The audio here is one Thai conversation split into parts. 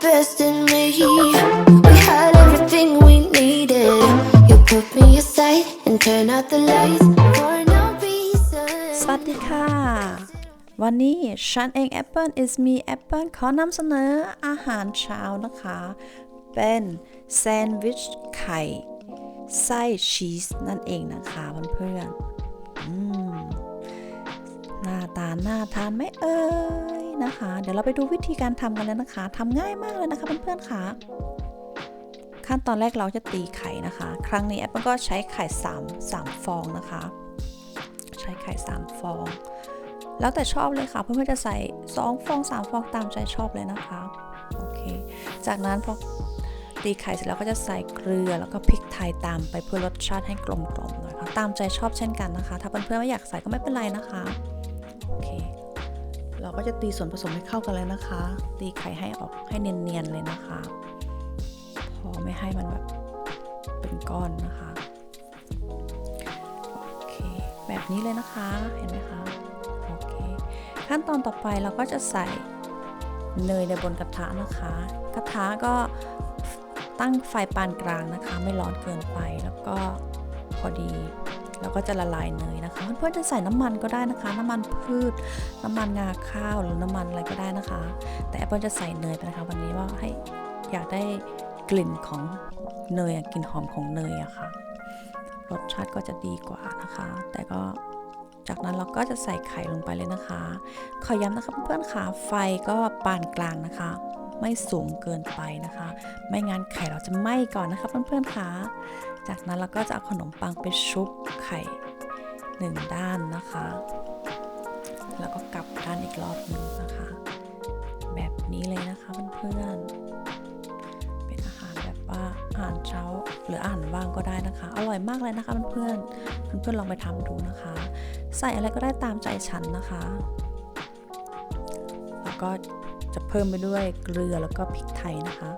best in me. We had everything we needed. You put me aside and turn out the lights for no reason. สวัสดีค่ะ วันนี้ฉันเองแอปเปิลอิสมีแอปเปิลขอนำเสนออาหารเช้านะคะ เป็นแซนด์วิชไข่ไส้ชีสนั่นเองนะคะเพื่อนๆหน้าตาหน้าทานไหมเอ่ย นะคะ เดี๋ยวเราไปดูวิธีการทำกันเลยนะคะทำง่ายมากเลยนะคะเพื่อนๆค่ะ ขั้นตอนแรกเราจะตีไข่นะคะ ครั้งนี้ Apple ก็ใช้ไข่3 3ฟองนะคะ ใช้ไข่ 3 ฟอง แล้วแต่ชอบเลยค่ะ เพื่อนๆจะใส่ 2 ฟอง 3 ฟองตามใจชอบเลยนะคะ โอเค จากนั้นพอตีไข่เสร็จแล้วก็จะใส่เกลือแล้วก็พริกไทยตามไปเพื่อรสชาติให้กลมกล่อมหน่อยค่ะตามใจชอบเช่นกันนะคะ ถ้าเพื่อนๆไม่อยากใส่ก็ไม่เป็นไรนะคะ โอเค เราก็จะตีส่วนผสมให้เข้ากันเลยนะคะ ตีไข่ให้ออกให้เนียนๆเลยนะคะ พอไม่ให้มันแบบเป็นก้อนนะคะโอเคแบบนี้เลยนะคะเห็นไหมคะโอเคขั้นตอนต่อไปเราก็จะใส่เนยในบนกระทะนะคะ กระทะก็ตั้งไฟปานกลางนะคะ ไม่ร้อนเกินไปแล้วก็พอดี ก็จะละลายเนยนะคะ เพื่อนๆจะใส่น้ำมันก็ได้นะคะ น้ำมันพืช น้ำมันงาข้าวหรือน้ำมันอะไรก็ได้นะคะ แต่แอปเปิลจะใส่เนยไปนะคะ วันนี้ว่าให้อยากได้กลิ่นของเนยกลิ่นหอมของเนยอะค่ะรสชาติก็จะดีกว่านะคะ แต่ก็จากนั้นเราก็จะใส่ไข่ลงไปเลยนะคะ ขอย้ำนะคะเพื่อนๆค่ะไฟก็ปานกลางนะคะ ไม่สูงเกินไปนะคะ ไม่งั้นไข่เราจะไหม้ก่อนนะคะเพื่อนๆค่ะ จากนั้นเราก็จะเอาขนมปังไปชุบไข่หนึ่งด้านนะคะ แล้วก็กลับด้านอีกรอบหนึ่งนะคะ แบบนี้เลยนะคะเพื่อนๆ เป็นอาหารแบบว่าอาหารเช้าหรืออาหารว่างก็ได้นะคะ อร่อยมากเลยนะคะเพื่อนๆ เพื่อนๆลองไปทำดูนะคะ ใส่อะไรก็ได้ตามใจฉันนะคะ แล้วก็จะเพิ่มไปด้วยเกลือแล้วก็พริกไทยนะคะ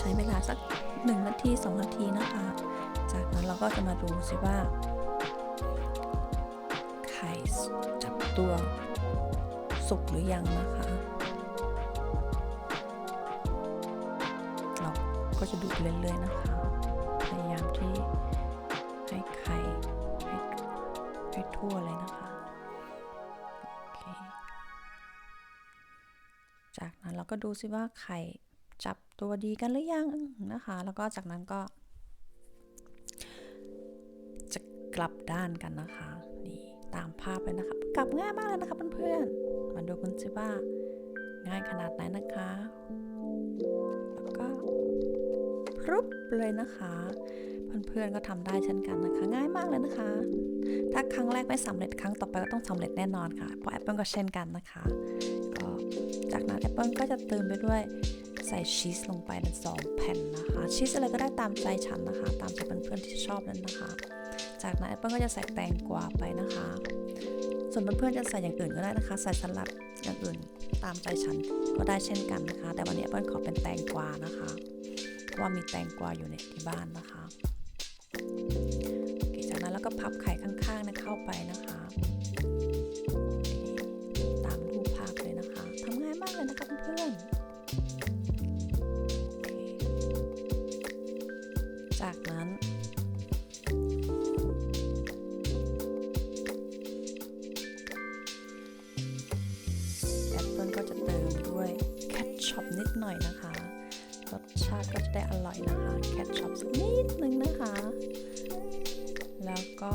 ใช้เวลาสัก 1 นาที 2 นาทีนะคะ จากนั้นเราก็จะมาดูสิว่า ไข่จับตัวสุกหรือยังนะคะ เราก็จะดูเรื่อยๆนะคะ พยายามที่ให้ไข่ให้ให้ทั่วเลยนะคะจากนั้นเราก็ดูซิว่าไข่ ตัวดีกันหรือยังนะคะ แล้วก็จากนั้นก็ จะกลับด้านกันนะคะ นี่ตามภาพเลยนะคะ กลับง่ายมากเลยนะคะเพื่อนๆมาดูกันสิว่าง่ายขนาดไหนนะคะ แล้วก็พรุบเลยนะคะเพื่อนๆก็ทำได้เช่นกันนะคะ ง่ายมากเลยนะคะ ถ้าครั้งแรกไม่สำเร็จครั้งต่อไปก็ต้องสำเร็จแน่นอนค่ะเพราะแอปเปิลก็เช่นกันนะคะก็จากนั้นแอปเปิลก็จะเติมไปด้วย ใส่ชีสลงไปสองแผ่นนะคะ ชีสอะไรก็ได้ตามใจฉันนะคะ ตามใจเพื่อนๆที่ชอบนั้นนะคะ จากนั้นแอปเปิ้ลก็จะใส่แตงกวาไปนะคะ ส่วนเพื่อนๆจะใส่อย่างอื่นก็ได้นะคะ ใส่สลัดอย่างอื่นตามใจฉันก็ได้เช่นกันนะคะ แต่วันนี้แอปเปิ้ลขอเป็นแตงกวานะคะเพราะว่ามีแตงกวาอยู่ในที่บ้านนะคะจากนั้นแล้วก็พับไข่ข้างๆนะเข้าไปนะคะตามรูปภาพเลยนะคะทำง่ายมากเลยนะคะเพื่อนๆ จากนั้น แอปเปิลก็จะเติมด้วยแคทช็อปนิดหน่อยนะคะ รสชาติก็จะได้อร่อยนะคะ แคทช็อปสักนิดนึงนะคะ แล้วก็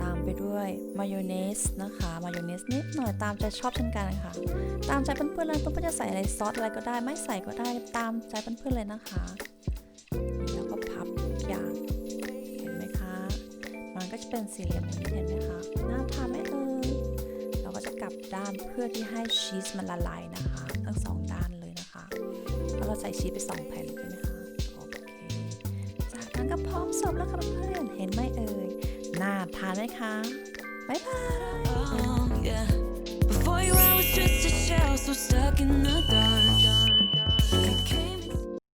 ตามไปด้วยมายองเนสนะคะมายองเนสนิดหน่อยตามใจชอบเช่นกันค่ะ ตามใจเพื่อนๆเลยเพื่อนๆจะใส่อะไรซอสอะไรก็ได้ ไม่ใส่ก็ได้ตามใจเพื่อนๆเลยนะคะ เป็นสี่เหลี่ยมองนี้เห็นไหมคะน่าทานไหมเอ่ยเราก็จะกลับด้านเพื่อที่ให้ชีสมันละลายนะคะ ทั้งสองด้านเลยนะคะแล้วเราใส่ชีสไปสองแผ่นใช่ไหมคะโอเคจากนั้นก็พร้อมเสิร์ฟแล้วค่ะเพื่อนเห็นไหมเอ่ยน่าทานไหมคะบ๊ายบาย Before you, I was just a shell, so stuck in the dark.